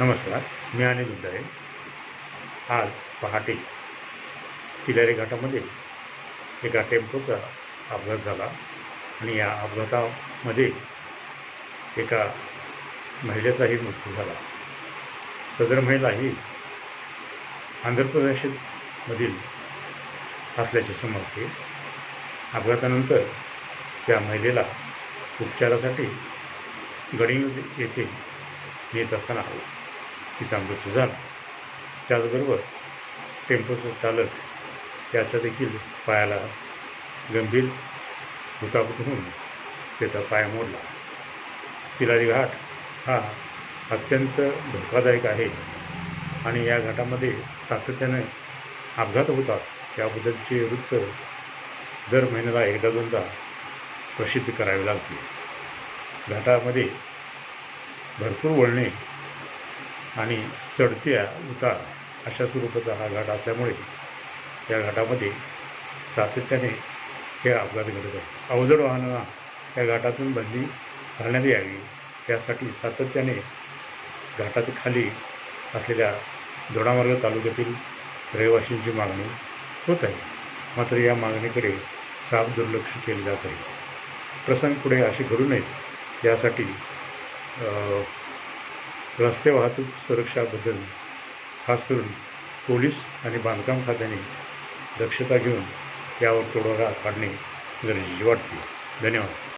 नमस्कार मी अनिल उद्दारे आज पहाटे किलारे घाटामध्ये एका टेम्पोचा अपघात झाला आणि या अपघातामध्ये एका महिलेचाही मृत्यू झाला. सदर महिला ही आंध्र प्रदेशमधील असल्याचे समजते. अपघातानंतर त्या महिलेला उपचारासाठी गडिंग येथे नेत असताना तिचा मृत्यू झाला. त्याचबरोबर टेम्पोचा चालक त्याचा देखील पायाला गंभीर दुखापत होऊन त्याचा पाय मोडला. तिलारी घाट हा अत्यंत धोकादायक आहे आणि या घाटामध्ये सातत्याने अपघात होतात याबद्दलचे वृत्त दर महिन्याला एकदा दोनदा प्रसिद्ध करावे लागते. घाटामध्ये भरपूर वळणे आणि चढत्या उतार अशा स्वरूपाचा हा घाट असल्यामुळे या घाटामध्ये सातत्याने हे अपघात घडत आहेत. अवजड वाहनांना या घाटातून बंदी घालण्यात यावी यासाठी सातत्याने घाटाच्या खाली असलेल्या दोडामार्ग तालुक्यातील रहिवाशींची मागणी होत आहे. मात्र या मागणीकडे साफ दुर्लक्ष केले जात आहे. प्रसंग पुढे असे घडू नयेत. यासाठी रस्ते वाहतूक सुरक्षाबद्दल खास करून पोलीस आणि बांधकाम खात्याने दक्षता घेऊन यावर तोडगा काढणे गरजेचे वाटते. धन्यवाद.